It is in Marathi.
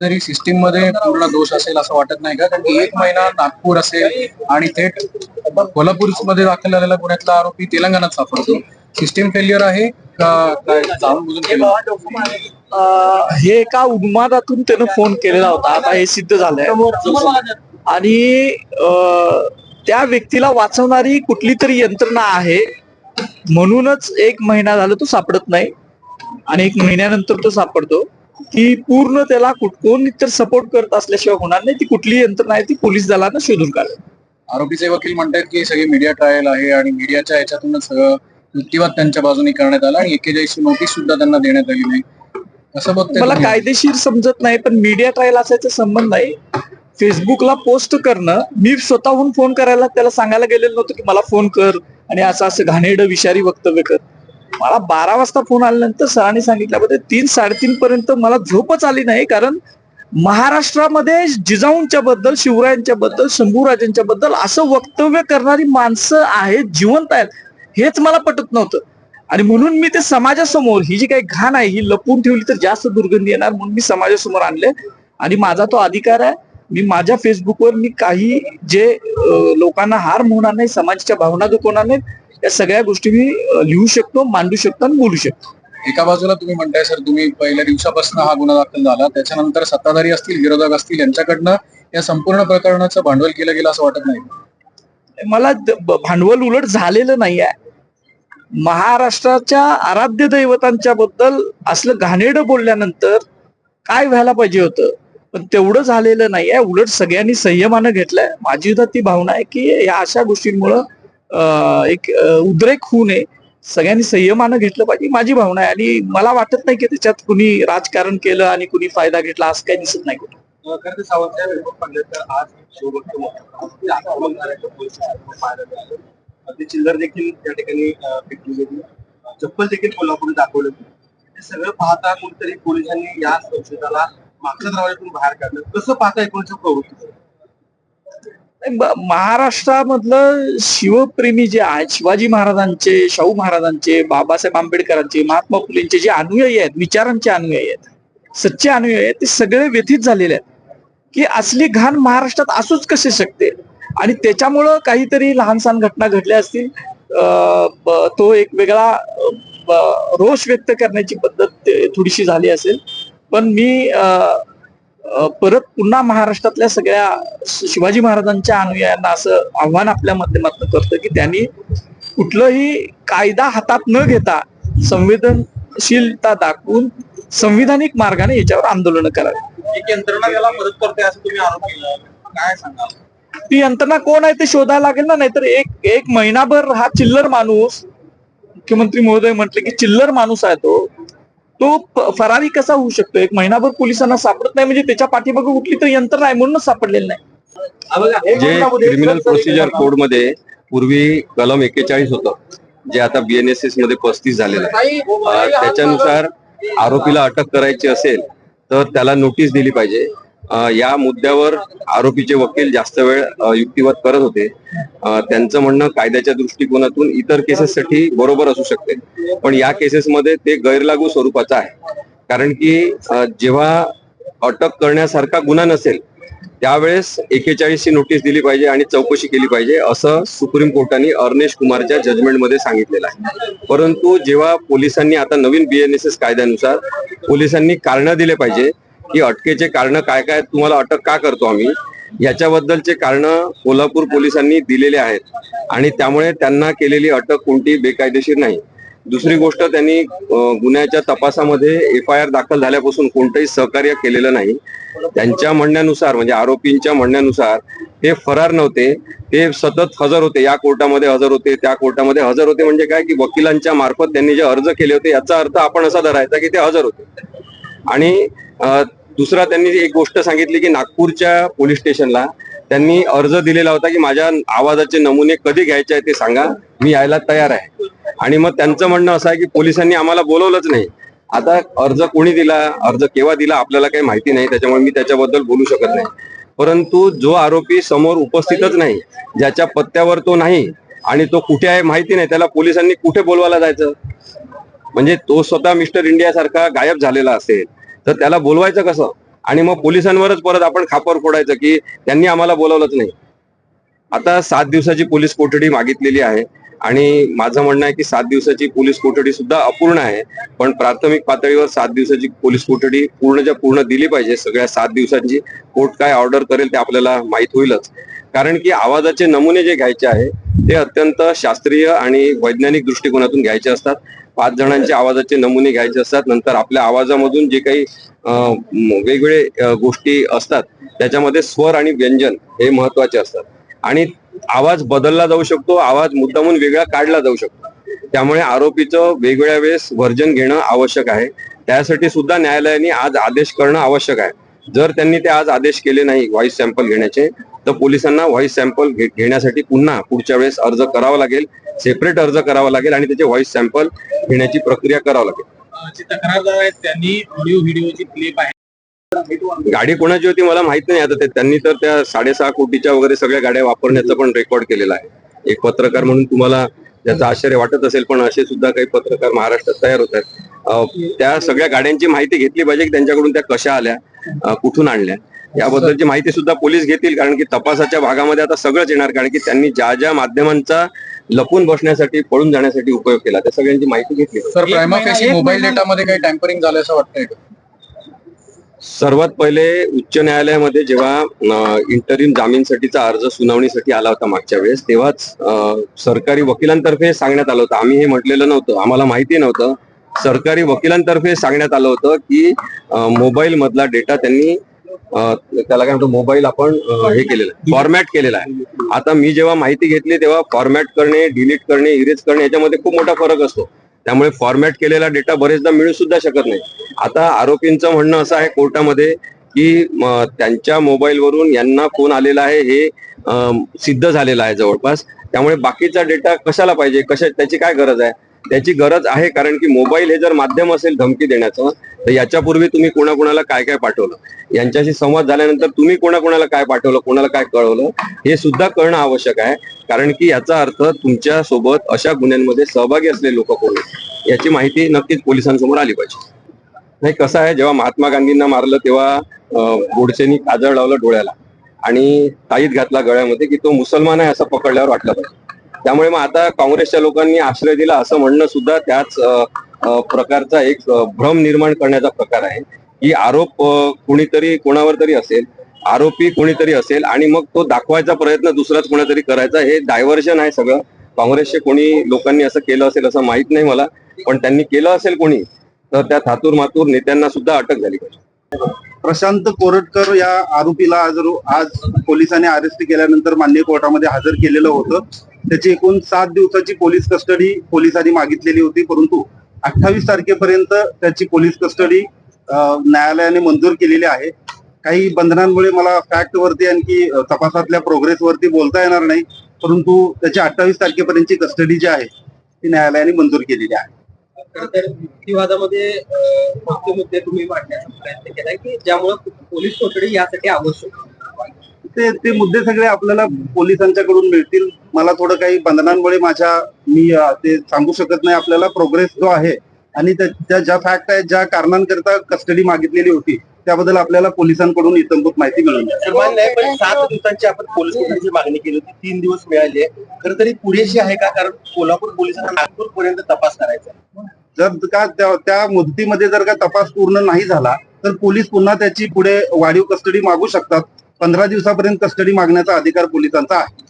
तरी सिस्टीममध्ये पूर्ण दोष असेल असं वाटत नाही का? कारण की एक महिना नागपूर असेल आणि थेट कोल्हापूरमध्ये दाखल झालेला गुन्ह्यातला आरोपी तेलंगणात सापडतो. सिस्टीम फेल्युअर आहे का काय? जाणून बुजून केलं अं, हे एका उन्मादातून त्यानं फोन केलेला होता. आता हे सिद्ध झालंय. आणि त्या व्यक्तीला वाचवणारी कुठली तरी यंत्रणा आहे. म्हणूनच एक महिना झाला तो सापडत नाही. आणि एक महिन्यानंतर तो सापडतो. की पूर्ण त्याला कुठ- कोण तर सपोर्ट करत असल्याशिवाय होणार नाही. ती कुठली यंत्रणा आहे ती पोलीस दलानं शोधून काढेल. आरोपीचे वकील म्हणतात की सगळी मीडिया ट्रायल आहे आणि मीडियाच्या याच्यातूनच सगळं युक्तिवाद त्यांच्या बाजूने करण्यात आला आणि एकेचाळीसची नोटीस सुद्धा त्यांना देण्यात आली नाही. असं बघतोय मला? कायदेशीर समजत नाही पण मीडिया ट्रायल असायचा संबंध नाही फेसबुकला पोस्ट करणं मी स्वतःहून फोन करायला त्याला सांगायला गेलेलो नव्हतं की मला फोन कर आणि असं असं घाणेरडं विषारी वक्तव्य कर. मला बारा वाजता फोन आल्यानंतर सरांनी सांगितल्याबद्दल तीन साडेतीन पर्यंत मला झोपच आली नाही कारण महाराष्ट्रामध्ये जिजाऊंच्या बद्दल शिवरायांच्या बद्दल शंभूराजांच्या बद्दल असं वक्तव्य करणारी माणसं आहेत जिवंत आहेत हेच मला पटत नव्हतं. आणि म्हणून मी ते समाजासमोर ही जी काही घाण आहे ही लपून ठेवली तर जास्त दुर्गंधी येणार म्हणून मी समाजासमोर आणले. आणि माझा तो अधिकार आहे. मी माझ्या फेसबुकवर मी काही जे लोकांना हार होणार नाही समाजाच्या भावना दुखवणार नाहीत या सगळ्या गोष्टी मी लिहू शकतो मांडू शकतो आणि बोलू शकतो. एका बाजूला तुम्ही म्हणताय सर तुम्ही पहिल्या दिवसापासून हा गुन्हा दाखल झाला. त्याच्यानंतर सत्ताधारी असतील विरोधक असतील यांच्याकडनं या संपूर्ण प्रकरणाचं भांडवल केलं गेलं असं वाटत नाही. मला भांडवल उलट झालेलं नाही आहे महाराष्ट्राच्या आराध्य दैवतांच्या बद्दल असलं घाणेरडं बोलल्यानंतर काय व्हायला पाहिजे होतं? पण तेवढं झालेलं नाही आहे उलट सगळ्यांनी संयमानं घेतलंय. माझी सुद्धा ती भावना आहे की या अशा गोष्टींमुळं एक उद्रेक होऊ नये. सगळ्यांनी संयमानं घेतलं पाहिजे. माझी भावना आहे आणि मला वाटत नाही की त्याच्यात कुणी राजकारण केलं आणि कुणी फायदा घेतला असं काही दिसत नाही कुठं. चिल्लर देखील त्या ठिकाणी चप्पल देखील कोल्हापूर दाखवलं गेलं. हे सगळं पाहता कोणतरी पोलिसांनी या संशोधाला मागच्या दरवाजातून बाहेर काढलं. कसं पाहता एकूणच्या प्रवृत्ती महाराष्ट्रामधलं शिवप्रेमी जे आहेत शिवाजी महाराजांचे शाहू महाराजांचे बाबासाहेब आंबेडकरांचे महात्मा फुलेंचे जे अनुयायी आहेत विचारांचे अनुयायी आहेत सच्चे अनुयायी आहेत ते सगळे व्यथित झालेले आहेत. की असली घाण महाराष्ट्रात असूच कसे शकते? आणि त्याच्यामुळं काहीतरी लहान सहान घटना घडल्या असतील. ब- तो एक वेगळा रोष व्यक्त करण्याची पद्धत ते थोडीशी झाली असेल. पण मी परत पुन्हा महाराष्ट्रातल्या सगळ्या शिवाजी महाराजांच्या अनुयायांना असं आव्हान आपल्या माध्यमातून करतं की त्यांनी कुठलंही कायदा हातात न घेता संवेदनशीलता दाखवून संविधानिक मार्गाने याच्यावर आंदोलन करावे. एक यंत्रणा याला मदत करते असं तुम्ही आरोप केला. काय सांगाल? ती यंत्रणा कोण आहे ते शोधायला लागेल ना? नाहीतर एक एक महिनाभर हा चिल्लर माणूस मुख्यमंत्री महोदय म्हटले की चिल्लर माणूस आहे तो. तो फरारी कसा होऊ शकतो? एक महिनाभर पोलिसांना सापडत नाही म्हणजे त्याच्या पाठीमागे कुठली तर यंत्रणा आहे म्हणूनच सापडलेलं नाही. जे क्रिमिनल प्रोसिजर कोडमध्ये पूर्वी कलम एक्केचाळीस होतं जे आता बीएनएसएसमध्ये पस्तीस झालेलं आहे. त्याच्यानुसार आरोपीला अटक करायची असेल तर त्याला नोटीस दिली पाहिजे. या मुद्द्यावर आरोपीचे वकील जास्त वेळ युक्तिवाद करत होते. त्यांचं म्हणणं कायद्याच्या दृष्टिकोनातून इतर केसेससाठी बरोबर असू शकते. पण या केसेसमध्ये ते गैरलागू स्वरूपाचं आहे. कारण की जेव्हा अटक करण्यासारखा गुन्हा नसेल त्यावेळेस एकेचाळीसची नोटीस दिली पाहिजे आणि चौकशी केली पाहिजे असं सुप्रीम कोर्टाने अर्नेश कुमारच्या जजमेंटमध्ये सांगितलेलं आहे. परंतु जेव्हा पोलिसांनी आता नवीन बीएनएसएस कायद्यानुसार पोलिसांनी कारणं दिले पाहिजे की अटकेचे कारण काय काय तुम्हाला अटक का करतो आम्ही? याच्याबद्दलचे कारण कोल्हापूर पोलिसांनी दिलेले आहेत. आणि त्यामुळे त्यांना केलेली अटक कोणती बेकायदेशीर नाही. दुसरी गोष्ट त्यांनी गुन्ह्याच्या तपासामध्ये एफ आय आर दाखल झाल्यापासून कोणतंही सहकार्य केलेलं नाही. त्यांच्या म्हणण्यानुसार म्हणजे आरोपींच्या म्हणण्यानुसार ते फरार नव्हते. ते सतत हजर होते. या कोर्टामध्ये हजर होते त्या कोर्टामध्ये हजर होते. म्हणजे काय की वकिलांच्या मार्फत त्यांनी जे अर्ज केले होते याचा अर्थ आपण असा धरायचा की ते हजर होते. आणि दुसरा त्यांनी एक गोष्ट सांगितली की नागपूरच्या पोलीस स्टेशनला त्यांनी अर्ज दिलेला होता की माझ्या आवाजाचे नमुने कधी घ्यायचे आहे ते सांगा. मी यायला तयार आहे. आणि मग त्यांचं म्हणणं असं आहे की पोलिसांनी आम्हाला बोलवलंच नाही. आता अर्ज कोणी दिला? अर्ज केव्हा दिला? आपल्याला काही माहिती नाही. त्याच्यामुळे मी त्याच्याबद्दल बोलू शकत नाही. परंतु जो आरोपी समोर उपस्थितच नाही ज्याच्या पत्त्यावर तो नाही आणि तो कुठे आहे माहिती नाही त्याला पोलिसांनी कुठे बोलवायला जायचं? म्हणजे तो स्वतः मिस्टर इंडिया सारखा गायब झालेला असेल. तर त्याला बोलवायचं कसं? आणि मग पोलिसांवरच परत आपण खापर फोडायचं की त्यांनी आम्हाला बोलवलंच नाही. आता सात दिवसाची पोलीस कोठडी मागितलेली आहे आणि माझं म्हणणं आहे की सात दिवसाची पोलीस कोठडी सुद्धा अपूर्ण आहे पण प्राथमिक पातळीवर सात दिवसाची पोलीस कोठडी पूर्णच्या पूर्ण दिली पाहिजे. सगळ्या सात दिवसांची कोर्ट काय ऑर्डर करेल ते आपल्याला माहीत होईलच. कारण की आवाजाचे नमुने जे घ्यायचे आहे ते अत्यंत शास्त्रीय आणि वैज्ञानिक दृष्टिकोनातून घ्यायचे असतात. पाच जणांच्या आवाजाचे नमुने घ्यायचे असतात. नंतर आपल्या आवाजामधून जे काही वेगवेगळे गोष्टी असतात त्याच्यामध्ये स्वर आणि व्यंजन हे महत्त्वाचे असतात. आणि आवाज बदलला जाऊ शकतो आवाज मुद्दामून वेगळा काढला जाऊ शकतो. त्यामुळे आरोपीचं वेगवेगळ्या वेळेस वर्जन घेणं आवश्यक आहे. त्यासाठी सुद्धा न्यायालयाने आज आदेश करणं आवश्यक आहे. जर त्यांनी ते आज आदेश केले नाही व्हॉइस सॅम्पल घेण्याचे तर पोलिसांना व्हॉइस सॅम्पल घेण्यासाठी पुन्हा पुढच्या वेळेस अर्ज करावा लागेल. सेपरेट अर्ज करावा लागेल आणि त्याचे व्हॉइस सॅम्पल घेण्याची प्रक्रिया करावी लागेल. गाडी कोणाची होती मला माहीत नाही. आता त्यांनी तर त्या साडेसहा कोटीच्या वगैरे सगळ्या गाड्या वापरण्याचं पण रेकॉर्ड केलेला आहे. एक पत्रकार म्हणून तुम्हाला त्याचं आश्चर्य वाटत असेल पण असे सुद्धा काही पत्रकार महाराष्ट्रात तयार होत आहेत. त्या सगळ्या गाड्यांची माहिती घेतली पाहिजे की त्यांच्याकडून त्या कशा आल्या कुठून आणल्या. याबद्दलची माहिती सुद्धा पोलीस घेतील कारण की तपासाच्या भागामध्ये आता सगळंच येणार कारण की त्यांनी ज्या ज्या माध्यमांचा लपून बसण्यासाठी पळून जाण्यासाठी उपयोग केला त्या सगळ्यांची माहिती घेतली. सर एक मोबाईल डेटामध्ये काही टॅम्परिंग झालं असं वाटतंय का? सर्वात पहिले उच्च न्यायालयामध्ये जेव्हा इंटरिम जामीनसाठीचा अर्ज सुनावणीसाठी आला होता मागच्या वेळेस तेव्हाच सरकारी वकिलांतर्फे सांगण्यात आलं होतं आम्ही हे म्हटलेलं नव्हतं आम्हाला माहिती नव्हतं सरकारी वकिलांतर्फे सांगण्यात आलं होतं की मोबाईल मधला डेटा त्यांनी त्याला काय म्हणतो मोबाईल आपण हे केलेलं आहे फॉर्मॅट केलेला आहे. आता मी जेव्हा माहिती घेतली तेव्हा फॉर्मॅट करणे डिलीट करणे इरेज करणे याच्यामध्ये खूप मोठा फरक असतो. त्यामुळे फॉर्मॅट केलेला डेटा बरेचदा मिळू सुद्धा शकत नाही. आता आरोपींचं म्हणणं असं आहे कोर्टामध्ये की त्यांच्या मोबाईलवरून यांना फोन आलेला आहे हे सिद्ध झालेलं आहे जवळपास. त्यामुळे बाकीचा डेटा कशाला पाहिजे कशा त्याची काय गरज आहे? त्याची गरज आहे कारण की मोबाईल हे जर माध्यम असेल धमकी देण्याचं तर याच्यापूर्वी तुम्ही कोणाकोणाला काय काय पाठवलं? यांच्याशी संवाद झाल्यानंतर तुम्ही कोणाकोणाला काय पाठवलं कोणाला काय कळवलं हे सुद्धा कळणं आवश्यक आहे. कारण की याचा अर्थ तुमच्यासोबत अशा गुन्ह्यांमध्ये सहभागी असलेले लोक कोण याची माहिती नक्कीच पोलिसांसमोर आली पाहिजे. नाही कसं आहे जेव्हा महात्मा गांधींना मारलं तेव्हा गोडसेनी काजळ लावलं डोळ्याला आणि ताईत घातला गळ्यामध्ये की तो मुसलमान आहे असं पकडल्यावर वाटलं पाहिजे. त्यामुळे मग आता काँग्रेसच्या लोकांनी आश्रय दिला असं म्हणणं सुद्धा त्याच प्रकारचा एक भ्रम निर्माण करण्याचा प्रकार आहे. की आरोप अं, कुणीतरी कोणावर तरी असेल आरोपी कोणीतरी असेल आणि मग तो दाखवायचा प्रयत्न दुसराच कोणातरी करायचा हे डायव्हर्जन आहे सगळं. काँग्रेसचे कोणी लोकांनी असं केलं असेल असं माहीत नाही मला पण त्यांनी केलं असेल कोणी तर त्या थातूर मातूर नेत्यांना सुद्धा अटक झाली पाहिजे. प्रशांत कोरटकर या आरोपीला आज आज पोलिसांनी अरेस्ट केल्यानंतर मान्य कोर्टामध्ये हजर केलेलं होतं. त्याची एकूण सात दिवसाची पोलीस कस्टडी पोलिसांनी मागितलेली होती परंतु अठ्ठावीस तारखेपर्यंत त्याची पोलीस कस्टडी न्यायालयाने मंजूर केलेली आहे. काही बंधनांमुळे मला फॅक्ट वरती आणखी तपासातल्या प्रोग्रेस वरती बोलता येणार नाही. परंतु त्याची अठ्ठावीस तारखेपर्यंतची कस्टडी जी आहे ती न्यायालयाने मंजूर केलेली आहे. तर युक्तिवादामध्ये मुद्दे तुम्ही मांडण्याचा प्रयत्न केलाय की ज्यामुळे पोलीस कोठडी यासाठी आवश्यक. ते ते मुद्दे सगळे आपल्याला पोलिसांच्याकडून मिळतील. मला थोडं काही बंधनांमुळे माझ्या मी ते सांगू शकत नाही आपल्याला प्रोग्रेस जो आहे. आणि त्या ज्या फॅक्ट आहेत ज्या कारणांकरता कस्टडी मागितलेली होती त्याबद्दल आपल्याला पोलिसांकडून इतंभूत माहिती मिळून मान्य आहे पण सात दिवसांची आपण पोलीस कोठडीची मागणी केली होती तीन दिवस मिळाले खरं तरी पुरेशी आहे का? कारण कोल्हापूर पोलिसांना नागपूर पर्यंत तपास करायचा. जर का त्या मुदतीमध्ये जर का तपास पूर्ण नाही झाला तर पोलीस पुन्हा त्याची पुढे वाढीव कस्टडी मागू शकतात. पंधरा दिवसापर्यंत कस्टडी मागण्याचा अधिकार पोलिसांचा आहे.